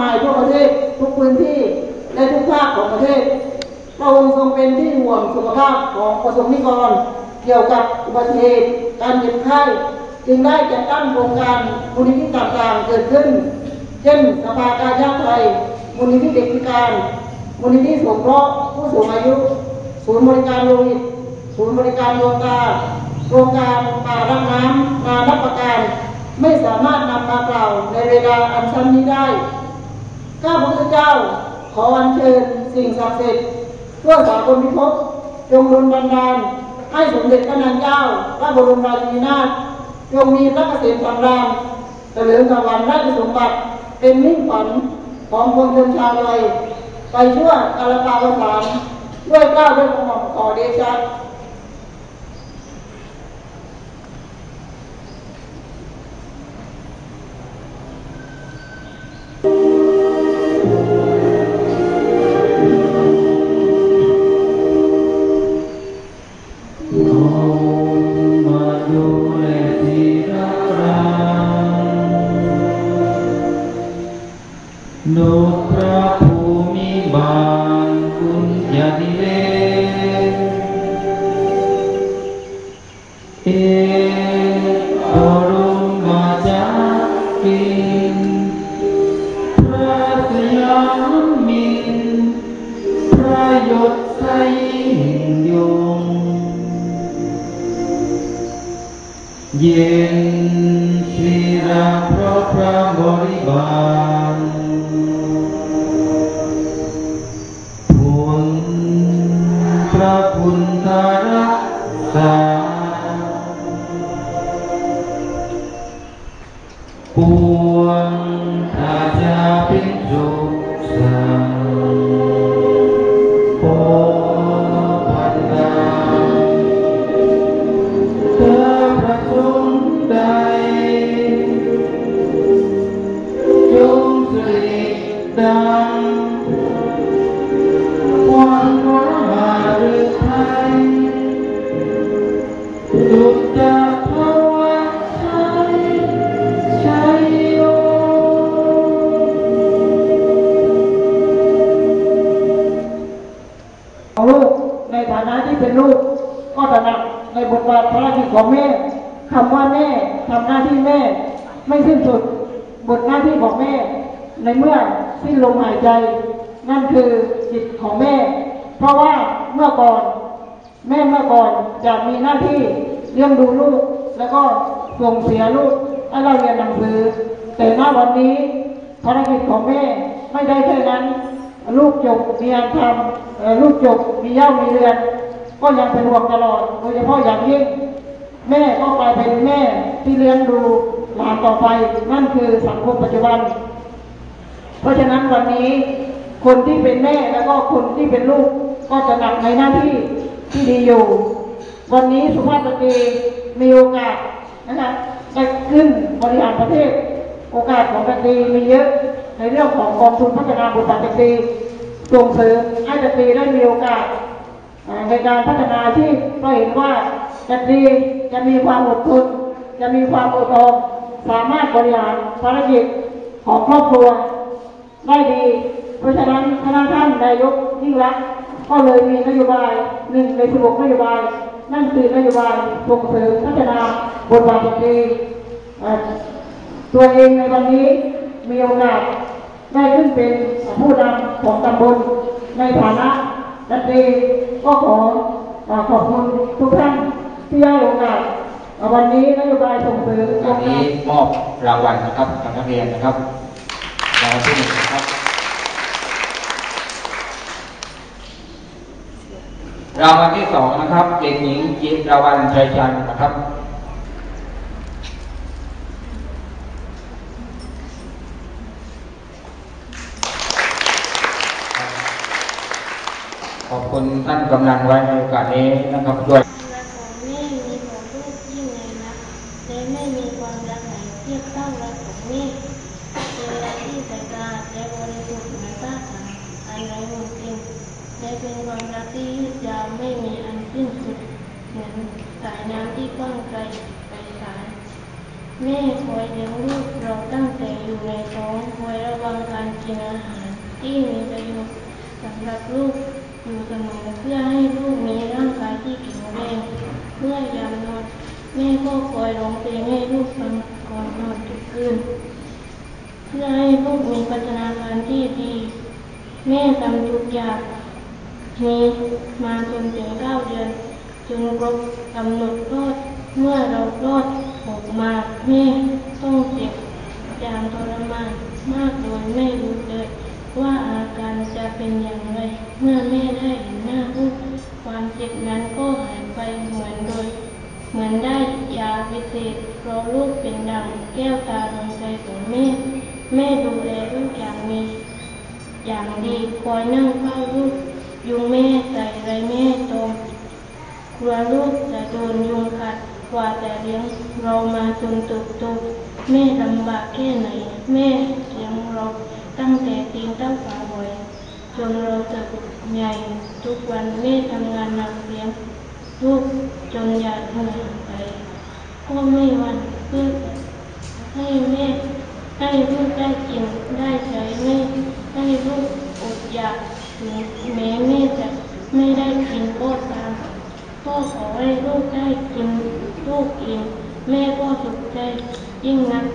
มายทั่วประเทศทุกพื้นที่และทุกภาคของประเทศพระองค์ทรงเป็นที่ห่วงสุขภาพของประสบนิกร เกี่ยวกับอุบัติเหตุการเจ็บไข้จึงได้จัดตั้งโครงการมูลนิธิต่างๆเกิดขึ้น เช่นสภากาชาติไทยมูลนิธิเด็กพิการมูลนิธิสงเคราะห์ผู้สูงอายุ ศูนย์บริการโลหิตศูนย์บริการดวงตาโครงการป่ารักน้ำนารับประการ ไม่สามารถนำมากล่าวในเวลาอันสั้นนี้ได้ ข้าพระพุทธเจ้าขออัญเชิญสิ่งศักดิ์สิทธิ์ทั่วสากลพิภพจงดลบันดาลให้สมเด็จพระนางเจ้า พระบรมราชินีนาถจงมีพระเกษมสำราญเฉลิมสวรรค์ราชสมบัติเป็นมิ่งฝันของพลชนชาวไทยไปชั่วกาลปาประสานด้วยกล้าด้วยกระหม่อมขอเดชะ ศไทยยงเย็น มื่อสิ้นลมหายใจ นั่นคือจิตของแม่ เพราะว่าเมื่อก่อน แม่เมื่อก่อนจะมีหน้าที่เลี้ยงดูลูก แล้วก็ส่งเสียลูกให้เราเรียนหนังสือ แต่ณวันนี้ภารกิจของแม่ไม่ได้แค่นั้น ลูกจบมีงานทำลูกจบมีเย่ามีเรือนก็ยังเป็นห่วงตลอดโดยเฉพาะอย่างยิ่งแม่ก็กลายเป็นแม่ที่เลี้ยงดูหลานต่อไป นั่นคือสังคมปัจจุบัน ราะฉะนั้นวันนี้คนที่เป็นแม่แล้วก็คนที่เป็นลูกก็จะหนักในหน้าที่ที่ดีอยู่ วันนี้สุภาพสตรีมีโอกาสนะคะได้ขึ้นบริหารประเทศ โอกาสของสตรีมีเยอะในเรื่องของกองทุนพัฒนาบุตรสตรีส่งเสริมให้สตรีได้มีโอกาสในการพัฒนาอาชีพก็เห็นว่าจะดีจะมีความอดทนจะมีความอดทนสามารถบริหารภารกิจของครอบครัว ได้ดี เพราะฉะนั้นคณะท่านนายกยิ่งรักก็เลยมีนโยบายหนึ่งในสิบหกนโยบาย นั่นคือนโยบายส่งเสริมพัฒนาบทบาทสตรีอ่าตัวเองในวันนี้มีโอกาสได้ขึ้นเป็นผู้นำของตำบลในฐานะดัตรีก็ขอขอบคุณทุกท่านที่ให้โอกาสวันนี้นโยบายส่งเสริมตอนนี้มอบรางวัลนะครับกับนักเรียนนะครับ รางวัลที่หนึ่งครับ รางวัลที่สองนะครับเด็กหญิงจิตรวรรณชัยชันนะครับขอบคุณท่านกำนันไว้ในโอกาสนี้นะครับด้วย รักของแม่มีของลูกยิ่งไงนะและไม่มีความรักไหนเทียบเท่ารักของแม่เป็นรักที่สะอาดและบริสุทธิ์เหมือนผ้าขาวอันไร้มลทินและเป็นความรักที่ยืดยาวไม่มีอันสิ้นสุดเหมือนสายน้ำที่กว้างไกลไกลสาย แม่คอยเลี้ยงลูกเราตั้งแต่อยู่ในท้องคอยระวังการกินอาหาร ที่มีประโยชน์สำหรับลูกอยู่เสมอเพื่อให้ลูกมีร่างกายที่แข็งแรงเมื่อยามนอน แม่ก็คอยร้องเพลงให้ลูกฟังก่อนนอนทุกคืนเพื่อให้ลูกมีพัฒนาการที่ดี แม่ทำทุกอย่างนี้มาจนถึงเก้าเดือนจนครบกำหนดคลอดเมื่อเราคลอดออกมาแม่ต้องเจ็บอย่างทรมานมากโดยไม่รู้เลย ว่าอาการจะเป็นอย่างไร เมื่อแม่ได้เห็นหน้าลูกความเจ็บนั้นก็หาย ไปเหมือนโดย เหมือนได้ยาพิเศษเพราะลูกเป็นดังแก้วตาดวงใจของแม่ แม่ดูแลลูกอย่างมี อย่างดีคอยนั่งเฝ้าลูกยุงแม่ใส่ไรแม่ตรงกลัวลูกจะโดนยุงกัดกว่าแต่เลี้ยงเรามาจนเติบโตแม่ลำบากแค่ไหน แม่เลี้ยงเราตั้งแต่ตีนเต้าขาบ่อยจนเราเติบใหญ่ทุกวันแม่ทำงานหนักเลี้ยง ลูกจนอยากเหนื่อยไปก็ไม่วันเพื่อให้แม่ให้ลูกได้กินได้ใช้ไม่ให้ลูกอดอยากถึงแม้แม่จะไม่ได้กินก็ตามก็ขอให้ลูกได้กินลูกอิ่มแม่ก็สุขใจยิ่งนัก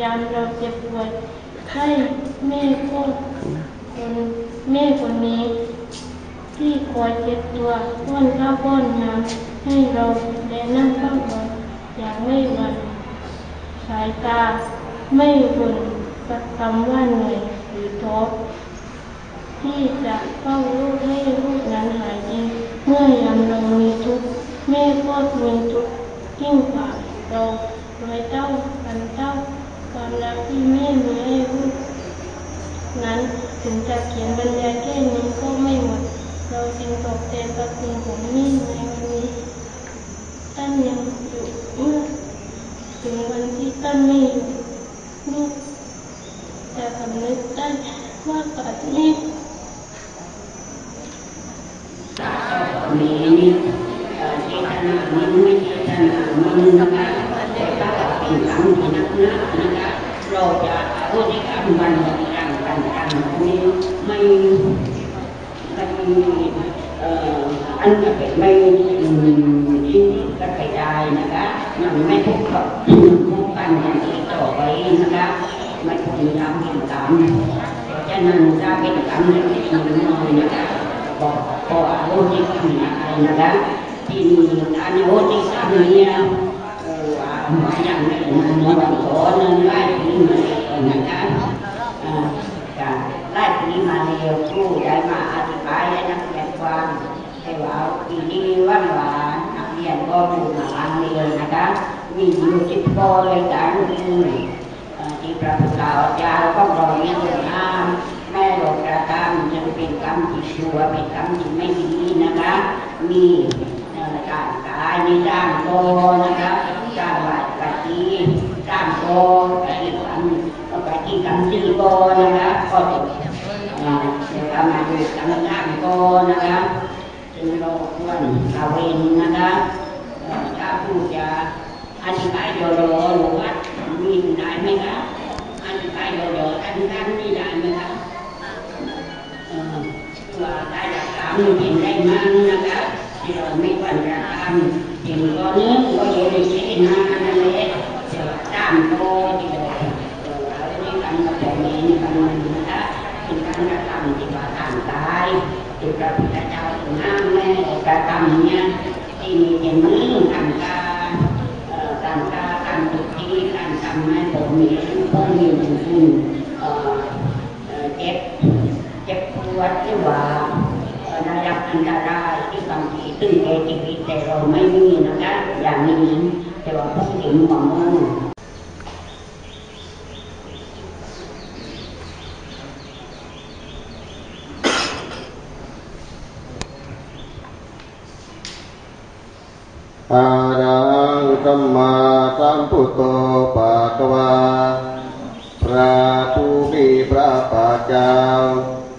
ยามเราเจ็บป่วยไข้แม่ก็คนแม่คนนี้ ที่คอยเช็ดตัวป้อนข้าวป้อนน้ำให้เราและนั่งเฝ้าคอยอย่างไม่หวั่นสายตาไม่รุนกับคำว่าเหนื่อยหรือท้อที่จะเฝ้าลูกให้ลูกนั้นหายดีเมื่อยามเรามีทุกข์แม่ก็มีทุกข์ยิ่งกว่าเราโดยเต้ากันเต้าความรักที่แม่มีให้ลูกนั้นถึงจะเขียนบรรยายแค่นี้ก็ไม่หมด เราจึงตอบแทนพระคุณของแม่ในวันนี้ท่านยังอยู่เมื่อถึงวันที่ท่านไม่อยู่ลูกจะสำนึกได้ว่าปัดนี้มีเอ่อเจตนามีไม่เจตนามีนนะคะแต่ถ้าเป็นกรรมที่นักหนานะคะเราจะพูดกรรมวันกันกันกันนี้ไม่ ไม่เอ่ออันจะเป็นไม่อืมที่กันไปได้นะคะมันไม่พบกับพบกันอย่างที่ต่อไปนะคะไม่ควรทำเป็นกรรมเพราะฉะนั้นถ้าเป็นกรรมเล็กๆน้อยๆนะคะบอกก็อโหสิกรรมอะไรนะคะที่มีการอโหสิกรรมเนี่ยว่ามาอย่างนี้มันวันก่อนนั้นไล่ปีมาแล้วนะคะอ่าการไล่ปีมาแล้วครูได้มาอธิบายให้นักเรียนฟังแต่ว่าปีนี้วันวานนักเรียนก็ดูมาอันเดียวนะคะมีอยู่สิบข้อเลยกันที่พระพุทธเจ้าก็บอกมีเรื่องห้ามแม่บอกกระทำยังเป็นกรรมที่ชั่วเป็นกรรมที่ไม่ดีนะคะ มีเอ่อการกายในด้านโกนะคะการไหวกะทิด้านโกกะทิกรรมกะทิกรรมที่โกนะคะก็จะเอ่อเดี๋ยวเอามาดูกรรมด้านโกนะคะจึงเราควรเอาเวนนะครับอถ้าผู้จะอธิบายโดยหรือว่ามีได้ไหมคะอธิบายโดยท่านท่านมีได้ไหมคะเอ่อว่าได้รับตามหนึ่งนะคะที่เราไม่ควรจะทำสิ่งก็เนื้อก็อยู่ในเส้นมานั่นแหละจะตามโตที่เราเอ่ออะไรนี่กันกับผมเองกันนะคะเป็นการกระทำที่ว่าทางกายที่พระพุทธเจ้าถึงห้ามแม่กระทำเนี่ยที่มีอย่างนี้ทางการเอ่อการการการทุกที่การทำให้ผมมีผู้มีผู้เอ่อเอ่อเจ็บ เจ็บป วัดหรือว่าเอ่อได้รับอันตรายที่บางทีตึงแก่ชีวิตแต่เราไม่มีนะคะอย่างนี้แต่ว่าพวกเห็นของมืออารังสัมมาสัมพุทโธปะกวาพระผู้มีพระภาคเจ้า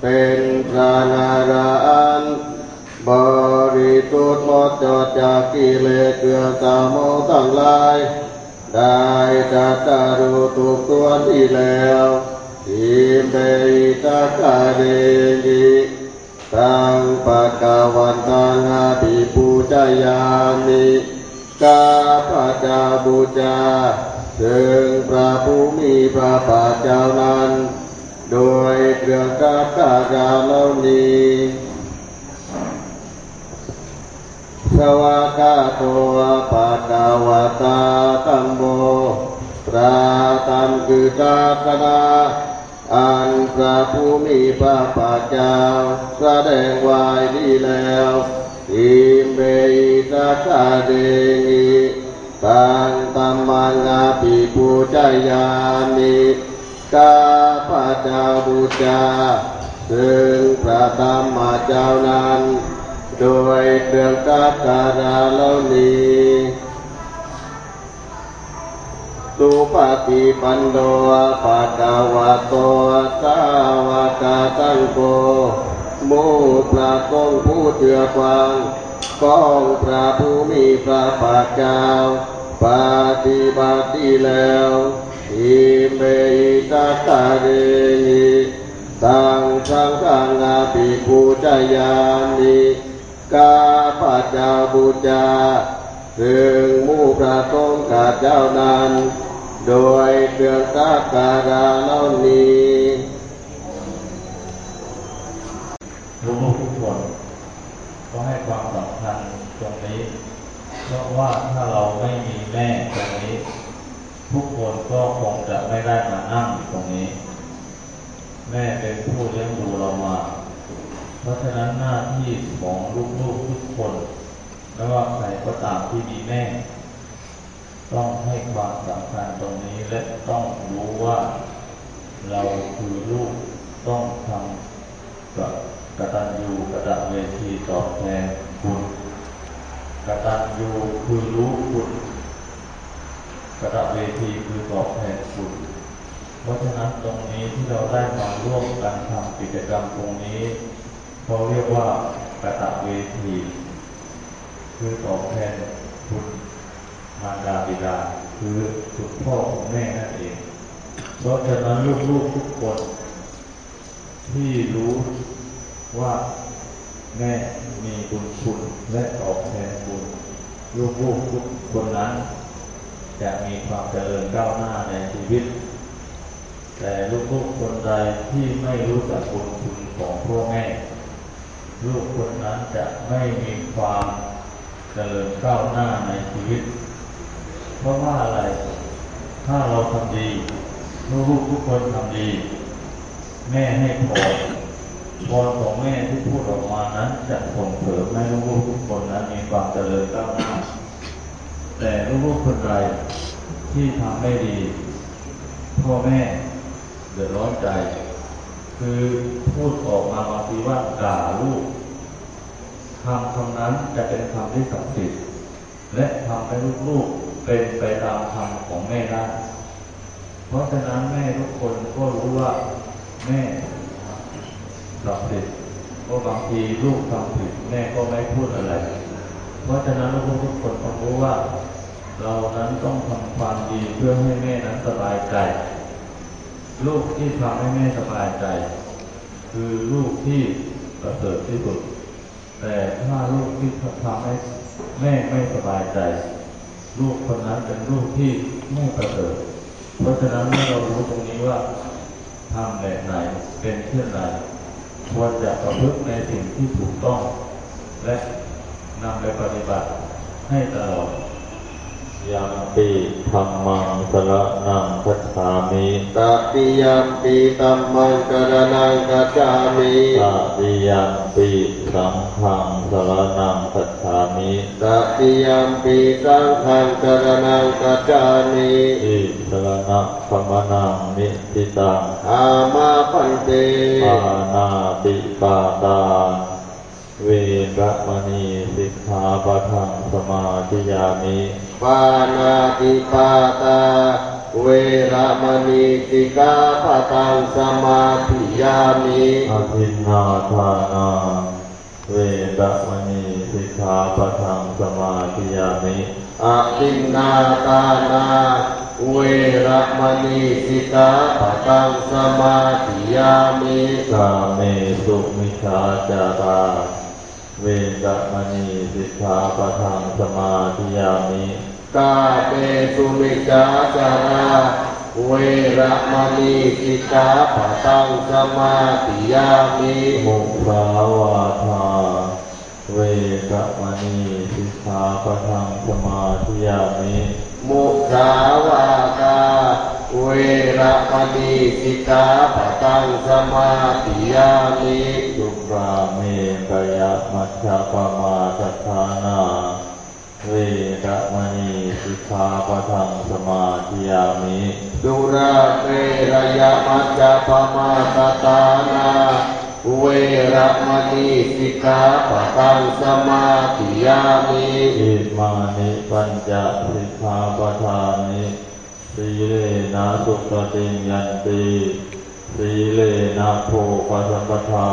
เป็น พระนารายณ์บริสุทธิ์หมดจดจากกิเลสเครื่อสามโมทั้งหลาย ได้จัตตารุทุกตัวที่แล้วอิเมตกาเรยิตังปะกาวันตังอาภิปูจายามิกาปะจาบูจาถึงพระผู้มีพระภาเจ้านั้น โดยเครื่องกาบการาเหล่านี้สวากาโตปะกาวตาตัมโมพระธรรมคือศาสนาอันพระผู้มีพระภาคเจ้าแสดงไว้ดีแล้วอิเมตกาเดงิตังตัมมังอาปิปูจายามิ กาปะเจ้าบูชาซึ่งพระธรรมเจ้านั้น โดยเครื่องกาบการาเหล่านี้สุปฏิปันโนปะกาวะโตสาวกาตังโกโมพระกงผู้เถื่อกวางกองพระผู้มีพระภาคเจ้าปฏิบัติแล้ว อิเมตตาเรหิตังสังฆังอาภิปูจายามิกาปะเจ้าบูชาซึ่งมู่พระสงฆ์ข้าเจ้านั้น โดยเครื่องสักการะเหล่านี้ลูกๆทุกคนก็ให้ความสำคัญตรงนี้ เพราะว่าถ้าเราไม่มีแม่ตรงนี้ ทุกคนก็คงจะไม่ได้มานั่งอยู่ตรงนี้ แม่เป็นผู้เลี้ยงดูเรามา เพราะฉะนั้นหน้าที่ของลูกๆทุกคนไม่ว่าใครก็ตามที่มีแม่ ต้องให้ความสำคัญตรงนี้และต้องรู้ว่า เราคือลูกต้องทำกับกตัญญูกตเวทีตอบแทนคุณกตัญญูคือรู้คุณ กตเวทีคือตอบแทนคุณเพราะฉะนั้นตรงนี้ที่เราได้มาร่วมกันทำกิจกรรมตรงนี้เขาเรียกว่ากตเวที คือตอบแทนคุณมารดาบิดา คือคุณพ่อคุณแม่นั่นเอง เพราะฉะนั้นลูกๆทุกคน ที่รู้ว่าแม่มีบุญคุณและตอบแทนบุญลูกๆทุกคนนั้น จะมีความเจริญก้าวหน้าในชีวิต แต่ลูกๆคนใดที่ไม่รู้จักบุญคุณของพ่อแม่ ลูกคนนั้นจะไม่มีความเจริญก้าวหน้าในชีวิต เพราะว่าอะไร ถ้าเราทำดีลูกๆทุกคนทำดี แม่ให้พรพรของแม่ที่พูดออกมานั้นจะส่งเสริมให้ลูกๆทุกคนนั้นมีความเจริญก้าวหน้า แต่ลูกคนใดที่ทำไม่ดี พ่อแม่เดือดร้อนใจ คือพูดออกมาบางทีว่าด่าลูกคำคำนั้นจะเป็นคำที่ศักดิ์สิทธิ์และทำให้ลูกๆเป็นไปตามคำของแม่ได้เพราะฉะนั้นแม่ทุกคนก็รู้ว่าแม่ศักดิ์สิทธิ์เพราะบางทีลูกทำผิดแม่ก็ไม่พูดอะไร เพราะฉะนั้นลูกทุกคนต้องรู้ว่า เรานั้นต้องทำความดีเพื่อให้แม่นั้นสบายใจ ลูกที่ทำให้แม่สบายใจ คือลูกที่ประเสริฐที่สุด แต่ถ้าลูกที่ทำให้แม่ไม่สบายใจ ลูกคนนั้นเป็นลูกที่ไม่ประเสริฐ เพราะฉะนั้นเมื่อเรารู้ตรงนี้ว่าทำแบบไหนเป็นเช่นไรควรจะประพฤติในสิ่งที่ถูกต้อง และนำไปปฏิบัติให้ตลอด ยังปีธรรมังสรนังคัจฉามิตติยัมปีตัมมังกรณังกัจจามิตติยังปีสังฆังสรนังคัจฉามิตติยัมปีสังฆังกรณังกัจจามิอิสรณะขมนังนิติตังอามาปันเตปานาติปาตาเวระมณีสิกขาปะทังสมาธิยามิปานาติปาตา เวระมณีสิกขาปะตังสมาธิยามิอภินนาทานาทเวรมณีสิกขาปะทังสมาธิยามิอะตินนาตานาเวระมณีสิกขาปะตังสมาธิยามิกาเมสุมิชาจารา เวรมณีสิกขาปะทังสมาธิยามิกาเปสุมิจาจาราเวระมณีสิกขาปะตังสมาธิยามิมุสาวาทาเวรมณีสิกขาปะทังสมาธิยามิมุสาวาทา เวระมณีสิกขาปตังสมาธิยามิสุราเมกยมัชฌะปมาทัฏฐานาเวรมณีสิกขาปทังสมาธิยามิสุราเตรยะมัจจาปมาตตานาเวรมณีสิกขาปะตังสมาธิยามิอิมานิปัญจสิกขาปทานิ สีเลนะสุขติยันติสีเลนะโภคสัมปทา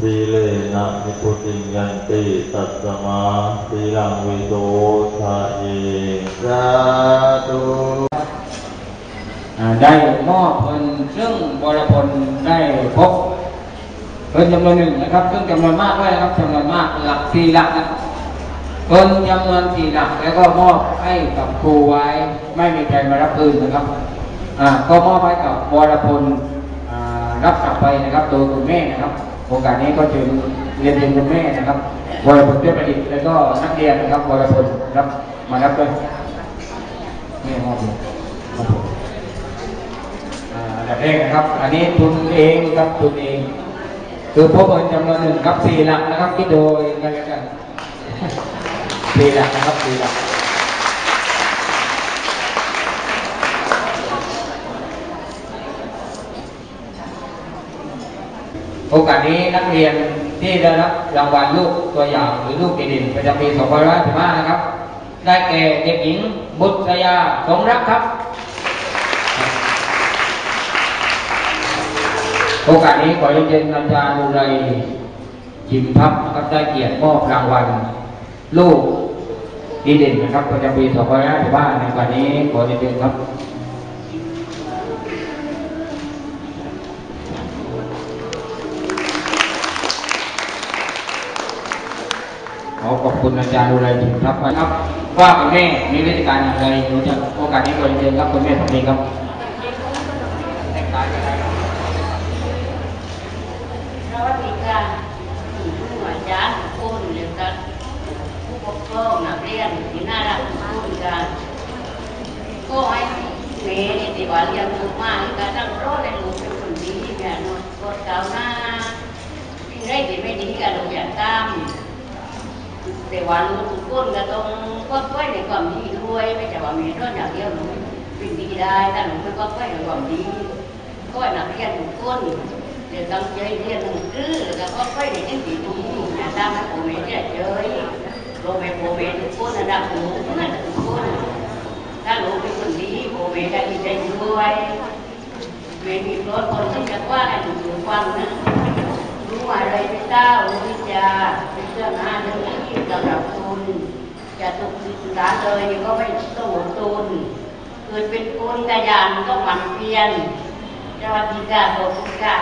สีเลนะนิพุติยันติตัสมาสีลังวิโสทะเยสาธุได้มอบเงินซึ่งบรพลได้พบเงินจำนวนหนึ่งนะครับ ซึ่งจำนวนมากด้วยนะครับจำนวนมากหลักสี่หลักนะครับ เงินจำนวนสี่หลักแล้วก็มอบให้กับครูไว้ ไม่มีใครมารับคืนนะครับอ่าก็มอบให้กับบรพลรับกลับไปนะครับโดยคุณแม่นะครับ โอกาสนี้ก็จึงเรียนเรียนคุณแม่นะครับวรพลเทพประดิษฐ์แล้วก็นักเรียนนะครับวรพลรับมารับด้วยนี่มอบอันดับแรกนะครับ อันนี้ทุนเองครับทุนเอง คือพบเงินจำนวนหนึ่งครับสี่หลักนะครับคิดโดยกันแล้วกัน สี่หลักนะครับสี่หลักโอกาสนี้นักเรียนที่ได้รับรางวัลลูกตัวอย่างหรือลูกดีเด่นประจำปี2515นะครับ ได้แก่เด็กหญิงบุตรยาสงรักครับ โอกาสนี้ขอเรียนเชิญอาจารย์อุไรจิมพับนะครับได้เกียรติมอบรางวัล ลูก ดีเด่นนะครับประจำปี2515ในวันนี้ขอเรียนเชิญครับขอขอบคุณอาจารย์อุไรจิมพับครับ ว่าคุณแม่มีวิธีการอย่างไรรู้จักโอกาสนี้ขอเรียนเชิญครับคุณแม่สมดีครับ สวัสดีค่ะผู้อาจารย์ทุกคนเรียนกันผู้ป กครองนักเรียนที่น่ารักทุกคนกันก็ให้เมย์นี่ที่ว่าเรียนลูกมาการตั้งรอดในหลูกเป็นคนดีเนี่ยนวดกดเก่าวหน้าสิ่งไรที่ไม่ดีกันลูกอย่าตามแต่ว่าลูกทุกคนก็ต้องก็ไว้ในความดีด้วยไม่ใช่ว่ามีเรื่องอย่างเดียวหนูเป็นดีได้ถ้าหนูไม่ก็ไว้ในความดีก็นักเรียนทุกคนเดี๋ยวตั้งใจเรียนหนังสือแล้วก็ค่อยได้ยินดีทุกคนะตามให้ผมเองเนี่ยเจอ โรเมโปเมทุกคนนะดับหนูนั่นทุกคนถ้าหนูเป็นคนดีโปเมได้ดีใจด้วยเมมีรถคนที่จะว่าให้หนูฟังนะรู้อะไรไม่เต้ารู้วิจาเป็นเรื่องหาเรื่องที่สำหรับคุณจะถูกศึกษาเลยก็ไม่ต้องอดทนเกิดเป็นคนกระยานต้องหมั่นเพียรสวัสดีค่ะขอบคุณค่ะ